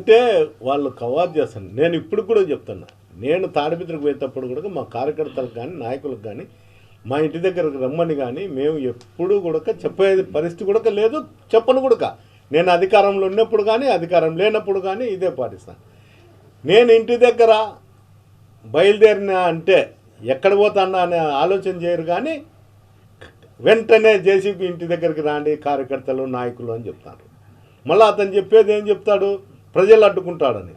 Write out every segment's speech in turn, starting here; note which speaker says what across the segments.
Speaker 1: అంటే వాళ్ళు కవాద్ చేస్తాను నేను ఇప్పుడు కూడా చెప్తున్నా. నేను తాడిపిత్రకు పోయేటప్పుడు కూడా మా కార్యకర్తలకు కానీ నాయకులకు కానీ మా ఇంటి దగ్గరకు రమ్మని కానీ మేము ఎప్పుడు కూడా చెప్పేది పరిస్థితి కూడా లేదు చెప్పను కూడా నేను అధికారంలో ఉన్నప్పుడు కానీ అధికారం లేనప్పుడు కానీ ఇదే పాటిస్తాను నేను ఇంటి దగ్గర బయలుదేరిన అంటే ఎక్కడ పోతానా అనే ఆలోచన చేయరు కానీ వెంటనే జేసీబీ ఇంటి దగ్గరికి రాండి కార్యకర్తలు నాయకులు అని చెప్తారు. మళ్ళీ అతను చెప్పేది ఏం చెప్తాడు? ప్రజలు అడ్డుకుంటాడని.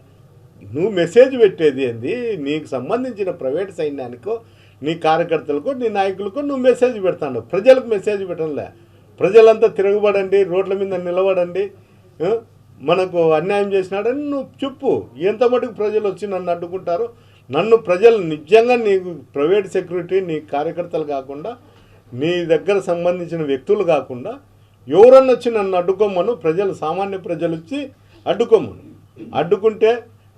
Speaker 1: నువ్వు మెసేజ్ పెట్టేది ఏంది? నీకు సంబంధించిన ప్రైవేట్ సైన్యానికో నీ కార్యకర్తలకు నీ నాయకులకు నువ్వు మెసేజ్ పెడతాను ప్రజలకు మెసేజ్ పెట్టడంలే ప్రజలంతా తిరగబడండి రోడ్ల మీద నిలబడండి మనకు అన్యాయం చేసినాడని నువ్వు చెప్పు. ఎంత మటుకు ప్రజలు వచ్చి నన్ను అడ్డుకుంటారు? నన్ను ప్రజలు నిజంగా నీకు ప్రైవేట్ సెక్యూరిటీ నీ కార్యకర్తలు కాకుండా నీ దగ్గర సంబంధించిన వ్యక్తులు కాకుండా ఎవరన్నా వచ్చి నన్ను అడ్డుకోమను ప్రజలు సామాన్య ప్రజలు వచ్చి అడ్డుకోమను. అడ్డుకుంటే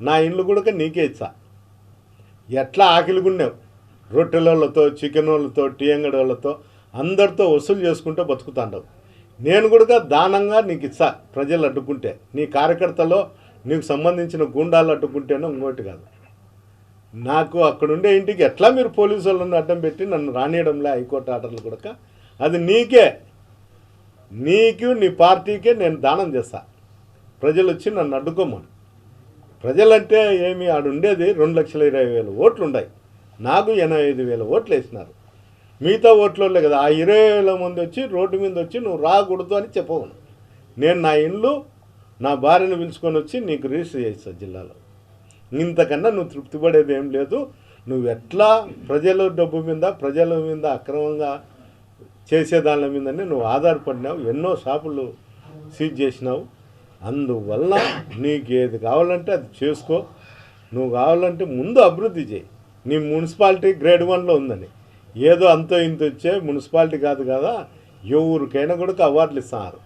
Speaker 1: నా ఇల్లు కూడా నీకే ఇచ్చా. ఎట్లా ఆకలిగుండేవు రొట్టెలతో చికెన్ వాళ్ళతో టీయంగడి వాళ్ళతో అందరితో వసూలు చేసుకుంటూ బతుకుతాండవు. నేను కూడా దానంగా నీకు ఇచ్చా ప్రజలు అడ్డుకుంటే. నీ కార్యకర్తలో నీకు సంబంధించిన గూండాలు అడ్డుకుంటేనో ఇంకోటి కాదు. నాకు అక్కడుండే ఇంటికి ఎట్లా మీరు పోలీసు వాళ్ళని అడ్డం పెట్టి నన్ను రానియడంలే హైకోర్టు ఆర్డర్లు కూడా అది నీకే. నీకు నీ పార్టీకే నేను దానం చేస్తాను ప్రజలు వచ్చి నన్ను అడ్డుకోమని. ప్రజలంటే ఏమి ఆడుండేది? రెండు లక్షల ఇరవై వేల ఓట్లు ఉన్నాయి నాకు ఎనభై ఐదు వేల ఓట్లు వేసినారు మిగతా ఓట్లోలే కదా ఆ ఇరవై వేల మంది వచ్చి రోడ్డు మీద వచ్చి నువ్వు రాకూడదు అని చెప్పవను నేను నా ఇండ్లు నా భార్యను పిలుచుకొని వచ్చి నీకు రిజిస్టర్ చేస్తా జిల్లాలో. ఇంతకన్నా నువ్వు తృప్తి పడేది ఏం లేదు. నువ్వు ఎట్లా ప్రజల డబ్బు మీద ప్రజల మీద అక్రమంగా చేసేదానిల మీదనే నువ్వు ఆధారపడినావు. ఎన్నో షాపులు సీజ్ చేసినావు. అందువల్ల నీకు ఏది కావాలంటే అది చేసుకో. నువ్వు కావాలంటే ముందు అభివృద్ధి చేయి. నీ మున్సిపాలిటీ గ్రేడ్ వన్లో ఉందని. ఏదో అంతో ఇంత వచ్చే మున్సిపాలిటీ కాదు కదా ఎవరికైనా కూడా అవార్డులు ఇస్తున్నారు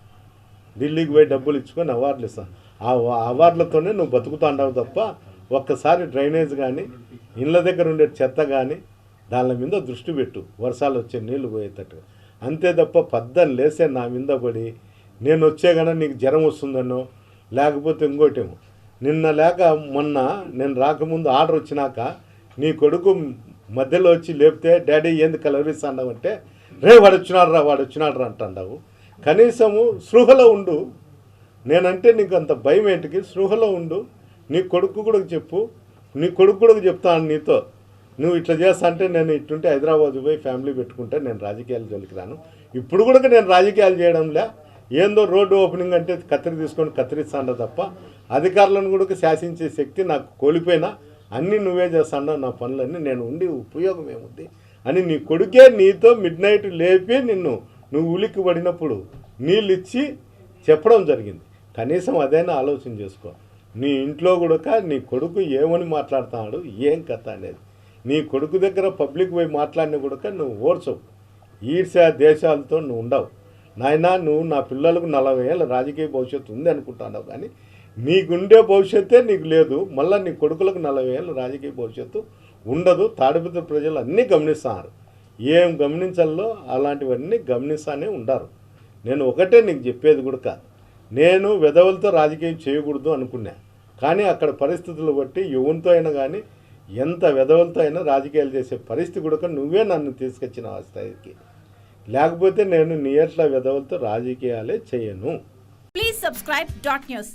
Speaker 1: ఢిల్లీకి పోయి డబ్బులు ఇచ్చుకొని అవార్డులు ఇస్తాను ఆ అవార్డులతోనే నువ్వు బతుకుతాండావు తప్ప ఒక్కసారి డ్రైనేజ్ కానీ ఇళ్ళ దగ్గర ఉండే చెత్త కానీ దాని మీద దృష్టి పెట్టు. వర్షాలు వచ్చే నీళ్ళు పోయేటట్టు అంతే తప్ప పద్దను లేసే నా మీద పడి నేను వచ్చే కదా నీకు జ్వరం వస్తుందనో లేకపోతే ఇంకోటేమో? నిన్న లేక మొన్న నేను రాకముందు ఆర్డర్ వచ్చినాక నీ కొడుకు మధ్యలో వచ్చి లేపితే డాడీ ఏంది కలవరిస్తాండవు అంటే రే వాడు వచ్చినాడు రా వాడు వచ్చినాడు రా అంటాండావు. కనీసము స్పృహలో ఉండు. నేనంటే నీకు అంత భయం ఏంటికి? స్పృహలో ఉండు. నీ కొడుకు కూడా చెప్పు. నీ కొడుకు కూడా చెప్తాను నీతో. నువ్వు ఇట్లా చేస్తా అంటే నేను ఇట్టుంటే హైదరాబాద్ పోయి ఫ్యామిలీ పెట్టుకుంటే నేను రాజకీయాలు జోలికి రాను. ఇప్పుడు కూడా నేను రాజకీయాలు చేయడంలే. ఏందో రోడ్డు ఓపెనింగ్ అంటే కత్తిరి తీసుకొని కత్తిరిస్తాండ తప్ప అధికారులను కూడా శాసించే శక్తి నాకు కోల్పోయినా అన్నీ నువ్వే చేస్తాండవు నా పనులన్నీ నేను ఉండి ఉపయోగం ఏముంది? అని నీ కొడుకే నీతో మిడ్ నైట్ లేపి నిన్ను నువ్వు ఉలిక్కి పడినప్పుడు నీళ్ళు ఇచ్చి చెప్పడం జరిగింది. కనీసం అదైనా ఆలోచన చేసుకో. నీ ఇంట్లో కూడా నీ కొడుకు ఏమని మాట్లాడుతున్నాడు ఏం కథ అనేది? నీ కొడుకు దగ్గర పబ్లిక్ పోయి మాట్లాడిన కూడా నువ్వు ఓడ్చవు ఈర్ష దేశాలతో నువ్వు ఉండవు. నాయనా నువ్వు నా పిల్లలకు నలభై ఏళ్ళ రాజకీయ భవిష్యత్తు ఉంది అనుకుంటున్నావు కానీ నీకుండే భవిష్యత్తే నీకు లేదు. మళ్ళీ నీ కొడుకులకు నలభై ఏళ్ళ రాజకీయ భవిష్యత్తు ఉండదు. తాడిపత్రి ప్రజలు అన్నీ గమనిస్తున్నారు ఏం గమనించాలో అలాంటివన్నీ గమనిస్తానే ఉండారు. నేను ఒకటే నీకు చెప్పేది కూడా కాదు. నేను విధవులతో రాజకీయం చేయకూడదు అనుకున్నా. కానీ అక్కడ పరిస్థితులు బట్టి యువన్తో అయినా కానీ ఎంత విధవులతో అయినా రాజకీయాలు చేసే పరిస్థితి కూడా నువ్వే నన్ను తీసుకొచ్చిన ఆ స్థాయికి. లేకపోతే నేను నియట్ల విధవులతో రాజకీయాలే చేయను.
Speaker 2: Please subscribe dot news